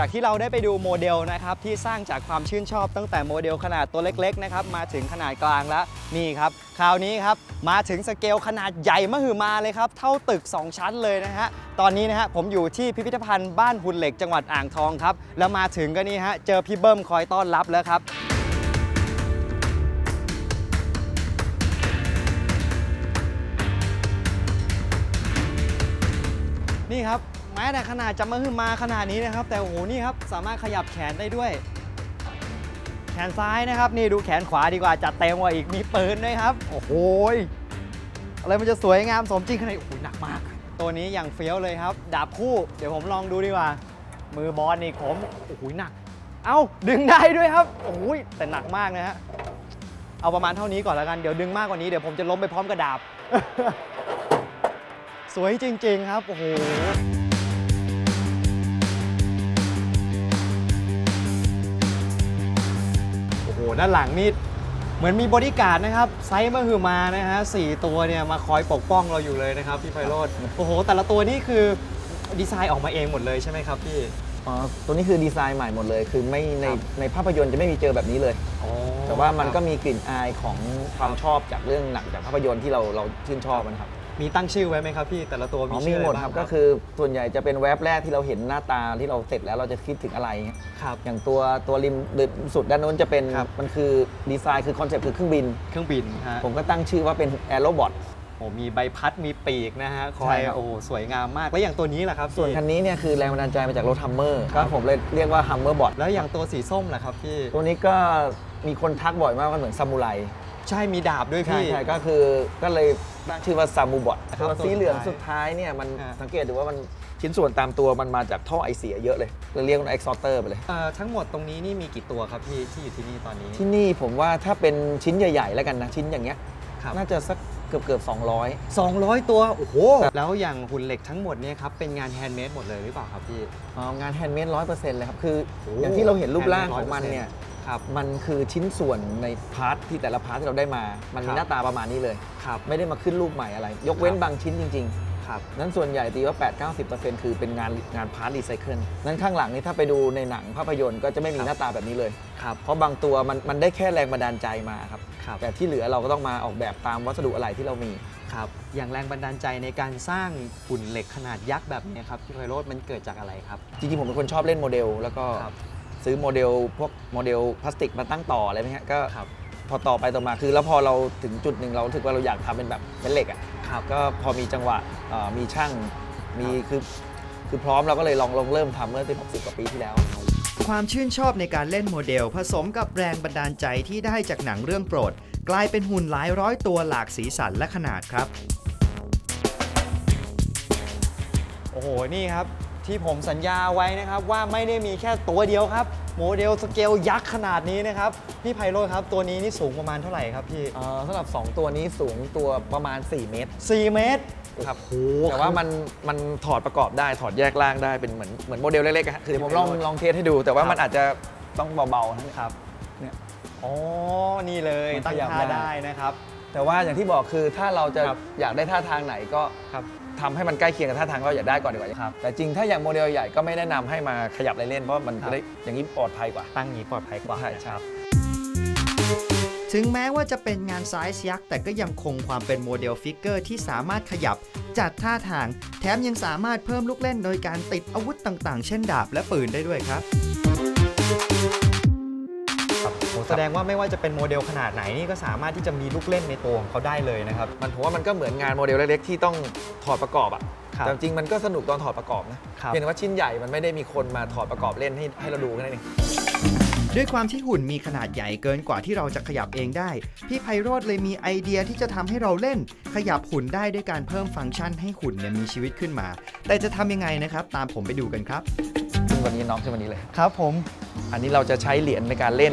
จากที่เราได้ไปดูโมเดลนะครับที่สร้างจากความชื่นชอบตั้งแต่โมเดลขนาดตัวเล็กๆนะครับมาถึงขนาดกลางแล้วนี่ครับคราวนี้ครับมาถึงสเกลขนาดใหญ่มหึมาเลยครับเท่าตึก 2 ชั้นเลยนะฮะตอนนี้นะฮะผมอยู่ที่พิพิธภัณฑ์บ้านหุ่นเหล็กจังหวัดอ่างทองครับแล้วมาถึงก็นี่ฮะเจอพี่เบิ้มคอยต้อนรับแล้วครับ แม้แต่ขนาดจะมาขึ้นมาขนาดนี้นะครับ แต่โอ้โหนี่ครับสามารถขยับแขนได้ด้วย แขนซ้ายนะครับ นี่ดูแขนขวาดีกว่าจัดเต็มกว่าอีกมีปืนด้วยครับ โอ้โหยอะไรมันจะสวยงามสมจริงขนาดนี้โอ้โหหนักมาก ตัวนี้อย่างเฟี้ยวเลยครับ ดาบคู่ เดี๋ยวผมลองดูดีกว่า มือบอลนี่ผมโอ้โหหนัก เอ้าดึงได้ด้วยครับโอ้ยแต่หนักมากนะฮะเอาประมาณเท่านี้ก่อนแล้วกันเดี๋ยวดึงมากกว่านี้เดี๋ยวผมจะล้มไปพร้อมกับดาบ สวยจริง ๆ ครับ โอ้โห ด้านหลังนี่เหมือนมีบริการดนะครับไซส์มหึมานะฮะสี่ตัวเนี่ยมาคอยปกป้องเราอยู่เลยนะครับพี่ไพโรธโอ้โห แต่ละตัวนี่คือดีไซน์ออกมาเองหมดเลยใช่ไหมครับพี่อ๋อตัวนี้คือดีไซน์ใหม่หมดเลย คือไม่ในครับในภาพยนตร์จะไม่มีเจอแบบนี้เลยอ๋อแต่ว่ามันก็ครับมีกลิ่นอายของความชอบจากเรื่องหนังจากภาพยนตร์ที่เราเราชื่นชอบนะครับ มีตั้งชื่อไว้ไหมครับพี่แต่ละตัวอ๋มีอชื่มีอหมดอะไางครับก็คือส่วนใหญ่จะเป็นแว็บแรกที่เราเห็นหน้าตาที่เราเสร็จแล้วเราจะคิดถึงอะไรเงี้ยครับ อย่างตัวตัวริมสุดด้านโน้นจะเป็นครับ มันคือดีไซน์คือคอนเซ็ปต์คือเครื่องบิน เครื่องบินฮะผมก็ตั้งชื่อว่าเป็นแอโรบอท โอ้มีใบพัดมีปีกนะฮะคอใช่ยครับ โอ้โหสวยงามมากแล้วอย่างตัวนี้ล่ะครับส่วนพี่คันนี้เนี่ยคือแรงบันดาลใจมาจากรถฮัมเมอร์ครัก็บผมเลยเรียกว่าฮัมเมอร์บอทแล้วอย่างตัวสีส้มล่ะครับพี่ตัวนี้ก็มีคนทักบ่อยมากว่าเหมือนซามูไร ใช่มีดาบด้วยใช่พี่ ใช่ก็คือก็เลยตั้งชื่อว่าซามูบอทครับตัวสีเหลืองสุดท้ายเนี่ยมันอ่า สังเกตดูว่ามันชิ้นส่วนตามตัวมันมาจากท่อไอเสียเยอะเลยเราเรียกว่าเอ็กซอเตอร์ไปเลย เอ่อทั้งหมดตรงนี้นี่มีกี่ตัวครับพี่ที่อยู่ที่นี่ตอนนี้ ที่นี่ผมว่าถ้าเป็นชิ้นใหญ่ ๆ แล้วกันนะ ชิ้นอย่างเงี้ยครับ น่าจะสักเกือบเกือบ200 200 ตัวโอ้โหแล้วอย่างหุ่นเหล็กทั้งหมดเนี่ยครับเป็นงานแฮนด์เมดหมดเลยหรือเปล่าครับพี่อ๋องานแฮนด์เมดร้อยเปอร์เซ็นต์เลยครับ คือ โอ้อย่างที่เราเห็นรูปร่าง handmade ของมันเนี่ย ครับมันคือชิ้นส่วนในพาร์ทที่แต่ละพาร์ทที่เราได้มา มันครัมีบหน้าตาประมาณนี้เลยครับไม่ได้มาขึ้นรูปใหม่อะไร ยกเว้นครับบางชิ้นจริงครับๆนั้นส่วนใหญ่ตีว่า 8-90%คือเป็นงานงานพาร์ทรีไซเคิลนั้นข้างหลังนี่ถ้าไปดูในหนังภาพยนตร์ก็จะไม่มีครับหน้าตาแบบนี้เลยครับเพราะบางตัวมันมันได้แค่แรงบันดาลใจมาครับครับแต่ที่เหลือเราก็ต้องมาออกแบบตามวัสดุอะไรที่เรามีครับอย่างแรงบันดาลใจในการสร้างหุ่นเหล็กขนาดยักษ์แบบนี้ครับพี่ไพโรธมันเกิดจากอะไรครับ จริงๆ ผมเป็นคนชอบเล่นโมเดล แล้วก็ครับ ซื้อโมเดลพวกโมเดลพลาสติกมาตั้งต่ออะไรไหมฮะก็ครับ พอต่อไปต่อมาคือ แล้วพอเราถึงจุดหนึ่งเรารู้สึกว่าเราอยากทำเป็นแบบเป็นเหล็กอะครับก็พอมีจังหวะเอ่อมีช่างมีคือคือพร้อมเราก็เลยลองลองเริ่มทำเมื่อสิบสิบกว่าปีที่แล้ว ความชื่นชอบในการเล่นโมเดล ผสมกับแรงบันดาลใจที่ได้จากหนังเรื่องโปรด กลายเป็นหุ่นหลายร้อยตัวหลากสีสันและขนาดครับ โอ้โห นี่ครับ ที่ผมสัญญาไว้นะครับว่าไม่ได้มีแค่ตัวเดียวครับ โมเดลสเกลยักษ์ขนาดนี้นะครับพี่ไพโรธครับตัวนี้นี่สูงประมาณเท่าไหร่ครับพี่ เอ่อสำหรับ 2 ตัวนี้สูงตัวประมาณ 4 เมตร 4 เมตร ครับโอ้โห แต่ว่ามันมันถอดประกอบได้ถอดแยกล่างได้เป็นเหมือนเหมือนโมเดลเล็กๆอะฮะคือเดี๋ยวผมลองลองเทสให้ดู แต่ว่ามันอาจจะต้องเบาๆนะครับ เนี่ย อ๋อ นี่เลยมันตั้งขยับค่าได้ ได้นะครับ แต่ว่าอย่างที่บอกคือถ้าเราจะครับอยากได้ท่าทางไหนก็ครับ ทำให้มันใกล้เคียงกับท่าทางเราอยากได้ก่อนดีกว่าครับแต่จริงถ้าอย่างโมเดลใหญ่ก็ไม่แนะนำให้มาขยับอะไรเล่นเพราะมันครัจะบได้อย่างนี้ปลอดภัยกว่า ตั้งอย่างนี้ปลอดภัยกว่าใช่ใช่ครับ ถึงแม้ว่าจะเป็นงานไซส์ยักษ์ แต่ก็ยังคงความเป็นโมเดลฟิกเกอร์ที่สามารถขยับ จัดท่าทาง แถมยังสามารถเพิ่มลูกเล่นโดยการติดอาวุธต่างๆ เช่นดาบและปืนได้ด้วยครับ แสดงว่าไม่ว่าจะเป็นโมเดลขนาดไหนนี่ก็สามารถที่จะมีลูกเล่นในตัวของเขาได้เลยนะครับ มันผมว่ามันก็เหมือนงานโมเดลเล็กๆที่ต้องถอดประกอบอะครับแต่จริงๆมันก็สนุกตอนถอดประกอบนะครับเพียงแต่ว่าชิ้นใหญ่มันไม่ได้มีคนมาถอดประกอบเล่นให้ให้เราดูแค่นั้นเองด้วยความที่หุ่นมีขนาดใหญ่เกินกว่าที่เราจะขยับเองได้ พี่ไพโรธเลยมีไอเดียที่จะทำให้เราเล่น ขยับหุ่นได้ด้วยการเพิ่มฟังก์ชันให้หุ่นเนี่ยมีชีวิตขึ้นมา แต่จะทำยังไงนะครับ ตามผมไปดูกันครับซึ่งวันนี้น้องขึ้นวันนี้เลยครับผม อันนี้เราจะใช้เหรียญในการเล่น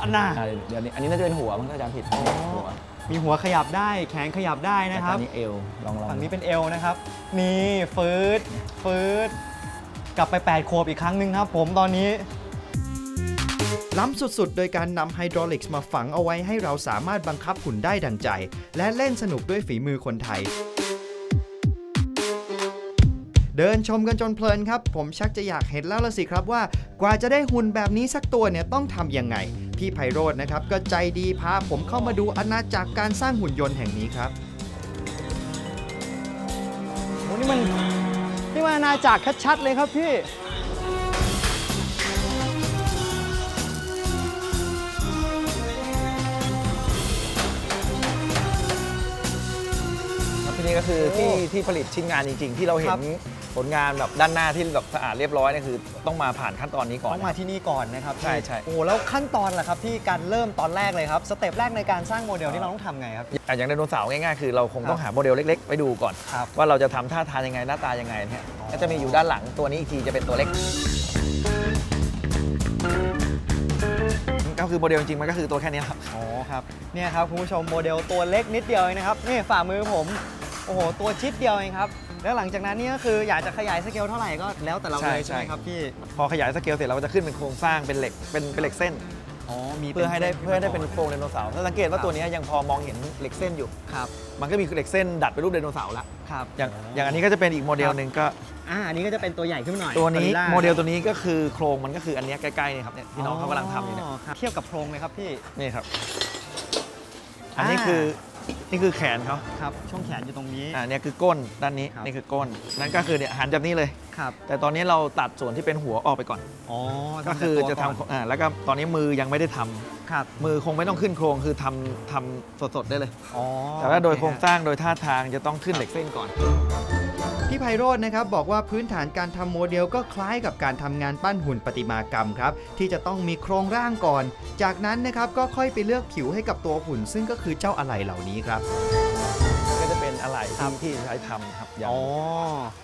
อันน่ะอ่าเดี๋ยวนี้อันนี้น่าจะเป็นหัวมั้งถ้าจำผิดหัวมีหัวขยับได้แขนขยับได้นะครับอันนี้เอวลองลองฝั่งนี้เป็นเอวนะครับ นี่ฟืดฟืดกลับไป8ขวบอีกครั้งหนึ่งครับ ผมตอนนี้ ล้ำสุดๆ โดยการนำไฮดรอลิกส์มาฝังเอาไว้ให้เราสามารถบังคับหุ่นได้ดังใจ และเล่นสนุกด้วยฝีมือคนไทย เดินชมกันจนเพลินครับ ผมชักจะอยากเห็นแล้วละสิครับว่ากว่าจะได้หุ่นแบบนี้สักตัวเนี่ยต้องทำยังไง พี่ไพโรจน์นะครับก็ใจดีพาผมเข้ามาดูอาณาจักรการสร้างหุ่นยนต์แห่งนี้ครับโอ้นี่มันนี่มันอาณาจักรชัดๆเลยครับพี่ครับที่นี่ก็คือที่ที่ผลิตชิ้นงานจริง ๆ ที่เราเห็ครันบ ผลงานแบบด้านหน้าที่แบบสะอาดเรียบร้อยเนี่ยคือ ต้องมาผ่านขั้นตอนนี้ก่อน ต้องมาที่นี่ก่อนนะครับใช่ใช่โอ้แล้วขั้นตอนล่ะครับพี่การเริ่มตอนแรกเลยครับสเต็ปแรกในการสร้างโมเดลที่เราต้องทำไงครับอะอย่างไดโนเสาร์ง่ายๆคือเราคงต้องครับหาโมเดลเล็กๆ ไปดูก่อนครับว่าเราจะทำท่าทางยังไงหน้าตายังไงเนี่ยอ๋อก็จะมีอยู่ด้านหลังตัวนี้อีกทีจะเป็นตัวเล็กก็คือโมเดลจริงๆมันก็คือตัวแค่นี้ครับอ๋อครับเนี่ยครับคุณผู้ชมโมเดลตัวเล็กนิดเดียวเองนะครับนี่ฝ่ามือผมโอ้โหตัวชิดเดียวเองครับ แล้วหลังจากนั้นเนี่ยก็คืออยากจะขยายสเกลเท่าไหร่ก็แล้วแต่เราใช่เลยใช่ไหมใช่ครับพี่พอขยายสเกลเสร็จเราก็จะขึ้นเป็นโครงสร้างเป็นเหล็กเป็นเป็นเหล็กเส้น อ๋อมีเพื่อให้ได้ส้นเพื่อให้ได้เป็นโครงไดโนเสาร์ถ้าสังเกตว่าตัวนี้ยังพอมองเห็นเหล็กเส้นอยู่ ครับมันก็มีเหล็กเส้นดัดเป็นรูปไดโนเสาร์ละครับอย่างอย่างอันนี้ก็จะเป็นอีกโมเดลหนึ่งก็อ่าอันนี้ก็จะเป็นตัวใหญ่ขึ้นมาหน่อยตัวนี้กอริลลาโมเดลตัวนี้ก็คือโครงมันก็คืออันเนี้ยใกล้ๆเนี่ยครับเนี่ยที่น้องเขากำลังทำอยู่เนี่ยครับเทียบกับโครงเลยครับพี่ นี่ครับ อันนี้อ่าคือ นี่คือแขนเขาครับช่วงแขนอยู่ตรงนี้ อ่าเนี่ยคือก้นด้านนี้ครับ นี่คือก้น นั่นก็คือเนี่ยหันจากนี้เลย ครับแต่ตอนนี้เราตัดส่วนที่เป็นหัวออกไปก่อน อ๋อก็คือจะตั้งแต่ตัวก่อนทำอ่าแล้วก็ตอนนี้มือยังไม่ได้ทำครับมือคงไม่ต้องขึ้นโครงคือทำทำสดๆได้เลย อ๋อแต่ว่าโดยอโครงสร้างโดยท่าทางจะต้องขึ้นเหล็กเส้นก่อน พี่ไพโรจน์นะครับบอกว่าพื้นฐานการทำโมเดลก็คล้ายกับการทำงานปั้นหุ่นประติมากรรมครับที่จะต้องมีโครงร่างก่อน จากนั้นนะครับก็ค่อยไปเลือกผิวให้กับตัวหุ่น ซึ่งก็คือเจ้าอะไหล่เหล่านี้ครับก็จะเป็นอะไหล่ที่ที่ใช้ทำครับอย่างอ๋อ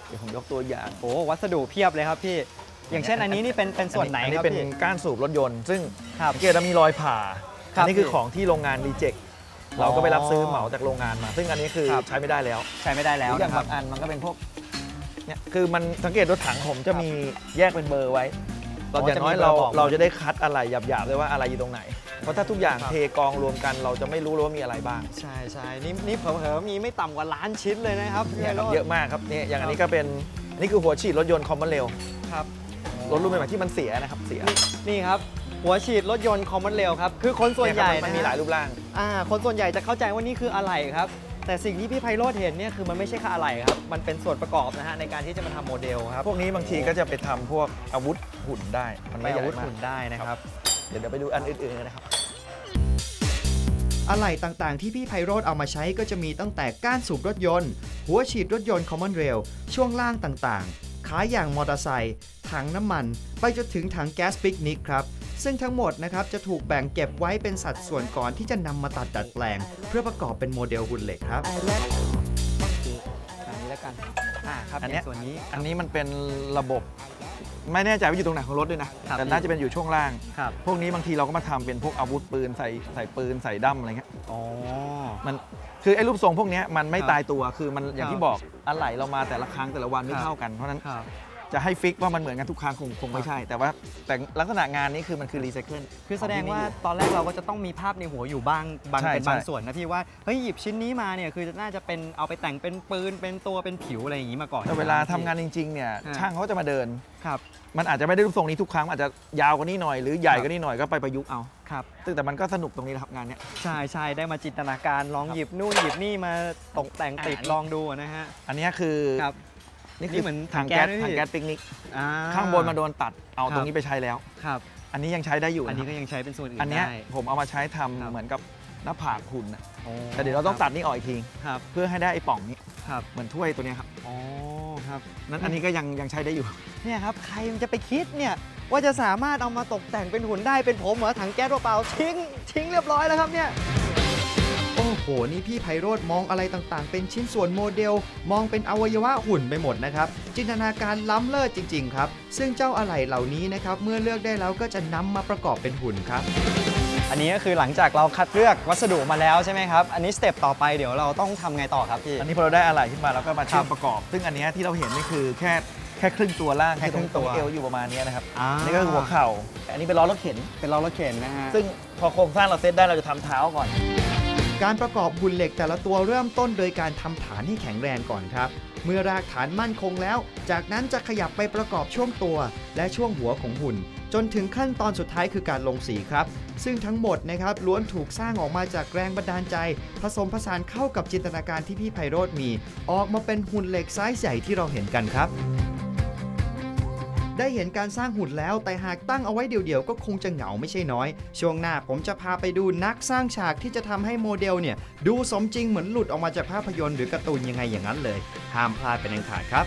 เดี๋ยวผมยกตัวอย่าง โอ้วัสดุเพียบเลยครับพี่ อย่างเช่นอันนี้นี่เป็นเป็นส่วนไหนอันคนี้รับเป็นพี่ ก้านสูบรถยนต์ ซึ่งครับสังเกตว่ามีรอยผ่าครับอันนี้คือพี่ ของที่โรงงานรีเจ็ค เราก็ไปรับซื้อเหมาจากโรงงานมา ซึ่งอันนี้คือครับใช้ไม่ได้แล้วใช้ไม่ได้หแล้วรืออย่างนะครับบางอันมันก็เป็นพวกเนี่ยคือมันสังเกตรถถังผมจะมีแยกเป็นเบอร์ไว้เราอ๋ออย่างน้อยจะมีเบอร์เราบอกเราจะได้คัดอะไรหยาบๆเลยว่าอะไรอยู่ตรงไหน เพราะถ้าทุกอย่างครับเทกองรวมกันเราจะไม่รู้เลยว่ามีอะไรบ้าง ใช่ใช่นี่นี่เผลอๆมีไม่ต่ำกว่าล้านชิ้นเลยนะครับเนี่ยครับพี่ไพโรจน์เยอะมากครับเนี่ยอย่างอันนี้ครับก็เป็นนี่คือหัวฉีดรถยนต์คอมมอนเรลครับรถรุ่นใหม่ๆที่มันเสียนะครับเสียนี่ครับ หัวฉีดรถยนต์คอมมอนเรลครับ คือคนส่วนใหญ่เยครับมันมีะหลายรูปร่าง อ่าคนส่วนใหญ่จะเข้าใจว่านี่คืออะไรครับ แต่สิ่งที่พี่ไพโรธเห็นเนี่ยคือมันไม่ใช่แค่อะไรครับ มันเป็นส่วนประกอบนะฮะในการที่จะมาทำโมเดลครับพวกนี้บางทีก็จะไปทำพวกอาวุธหุ่นได้ มันไปไม่ใหญ่อาวุธมากหุ่นได้นะครับ เดี๋ยวเดี๋ยวไปดูอันอื่นๆนะครับ อะไหล่ต่างๆ ที่พี่ไพโรธเอามาใช้ก็จะมีตั้งแต่ก้านสูบรถยนต์ หัวฉีดรถยนต์ Common Rail ช่วงล่างต่างๆ ขาอย่างมอเตอร์ไซค์ถังน้ำมัน ไปจนถึงถังแก๊สปิกนิกครับ ซึ่งทั้งหมดนะครับจะถูกแบ่งเก็บไว้เป็นสัดส่วนก่อนที่จะนำมาตัดดัดแปลง เพื่อประกอบเป็นโมเดลหุ่นเหล็กครับ อันนี้แล้วกันอ่าครับอันเนี้ยส่วนนี้ อันนี้มันเป็นระบบ ไม่แน่ใจว่าอยู่ตรงไหนของรถด้วยนะ ครับ แต่น่าจะเป็นอยู่ช่วงล่าง ครับพวกนี้บางทีเราก็มาทำเป็นพวกอาวุธปืนใส่ใส่ปืนใส่ดั้มอะไรเงี้ย อ๋อ มันคือไอ้รูปทรงพวกเนี้ยมันไม่ครับตายตัว คือมันอย่างครับที่บอกอะไหล่เรามาแต่ละครั้งแต่ละวันไม่ครับ เท่ากัน เพราะฉะนั้นครับ จะให้ฟิกว่ามันเหมือนกันทุกครั้งคงคงไม่ใช่ แต่ว่าแต่ลักษณะงานนี้คือมันคือรีไซเคิล คือแสดงว่าตอนแรกเราก็จะต้องมีภาพในหัวอยู่บ้างบางใช่เป็นบางใช่ ส่วนนะพี่ว่าเฮ้ยหยิบชิ้นนี้มาเนี่ยคือน่าจะเป็นเอาไปแต่งเป็นปืนเป็นตัวเป็นผิวอะไรอย่างนี้มาก่อนแต่เวลาทำงานจริงๆเนี่ยฮะช่างเขาจะมาเดิน ครับมันอาจจะไม่ได้รูปทรงนี้ทุกครั้งอาจจะยาวกว่านี้หน่อยหรือใหญ่ครับกว่านี้หน่อยก็ไปประยุกต์เอาครับ ซึ่งแต่มันก็สนุกตรงนี้แหละครับงานเนี้ย ใช่ใช่ได้มาจินตนาการลองครับหยิบนู่นหยิบนี่มาตกแต่งติดอ่าอันนี้ลองดูนะฮะ อันเนี้ยคือครับ นี่นี่คือเหมือนถังถังแก๊แก๊สสไหมพี่ถังแก๊สปิกนิกอ่ข้างบนมาโดนตัดเอาครับตรงนี้ไปใช้แล้วครับอันนี้ยังใช้ได้อยู่ อันนี้ะก็ยังใช้เป็นส่วนอื่นอันเนี้ยได้ผมเอามาใช้ทำครับเหมือนกับหน้าผากหุ่นนะโอ้แต่เดี๋ยวเราต้องตัดนี่ออกอีกทีครับเพื่อให้ได้ไอ้ป่องนี้ครับเหมือนถ้วยตัวเนี้ยครับอ๋อครับนั้นอันนี้ก็ยังยังใช้ได้อยู่เนี่ยครับใครมันจะไปคิดเนี่ยว่าจะสามารถเอามาตกแต่งเป็นหุ่นได้เป็นผมเหรอถังแก๊สเปล่าๆทิ้งทิ้งเรียบร้อยแล้วครับเนี่ย โอ้โห นี่พี่ไพโรธมองอะไรต่างๆ เป็นชิ้นส่วนโมเดล มองเป็นอวัยวะหุ่นไปหมดนะครับ จินตนาการล้ำเลิศจริง ๆ ครับ ซึ่งเจ้าอะไหล่เหล่านี้นะครับ เมื่อเลือกได้แล้วก็จะนำมาประกอบเป็นหุ่นครับ อันนี้ก็คือหลังจากเราคัดเลือกวัสดุมาแล้วใช่ไหมครับ อันนี้สเต็ปต่อไปเดี๋ยวเราต้องทำไงต่อครับพี่ อันนี้พอเราได้อะไรขึ้นมาเราก็มาเชื่อมครับประกอบ ซึ่งอันเนี้ยที่เราเห็นนี่คือแค่แค่ครึ่งตัวล่างแค่ครึ่งตัวตเอวอยู่ประมาณเนี้ยนะครับอ่าอันนี่ก็คือหัวเข่า อันนี้เป็นล้อรถเข็น เป็นล้อรถเข็นนะฮะ ซึ่งพอโครงสร้างเราเซตได้เราจะทำเท้าก่อน การประกอบหุ่นเหล็กแต่ละตัวเริ่มต้นโดยการทำฐานให้แข็งแรงก่อนครับ เมื่อรากฐานมั่นคงแล้ว จากนั้นจะขยับไปประกอบช่วงตัว และช่วงหัวของหุ่น จนถึงขั้นตอนสุดท้ายคือการลงสีครับ ซึ่งทั้งหมดนะครับล้วนถูกสร้างออกมาจากแรงบันดาลใจ ผสมผสานเข้ากับจินตนาการที่พี่ไพโรธมี ออกมาเป็นหุ่นเหล็กไซส์ใหญ่ที่เราเห็นกันครับ ได้เห็นการสร้างหุ่นแล้ว แต่หากตั้งเอาไว้เดี่ยวๆ ก็คงจะเหงาไม่ใช่น้อย ช่วงหน้าผมจะพาไปดูนักสร้างฉากที่จะทำให้โมเดลเนี่ย ดูสมจริงเหมือนหลุดออกมาจากภาพยนตร์หรือการ์ตูนยังไงอย่างนั้นเลย ห้ามพลาดเป็นอันขาดครับ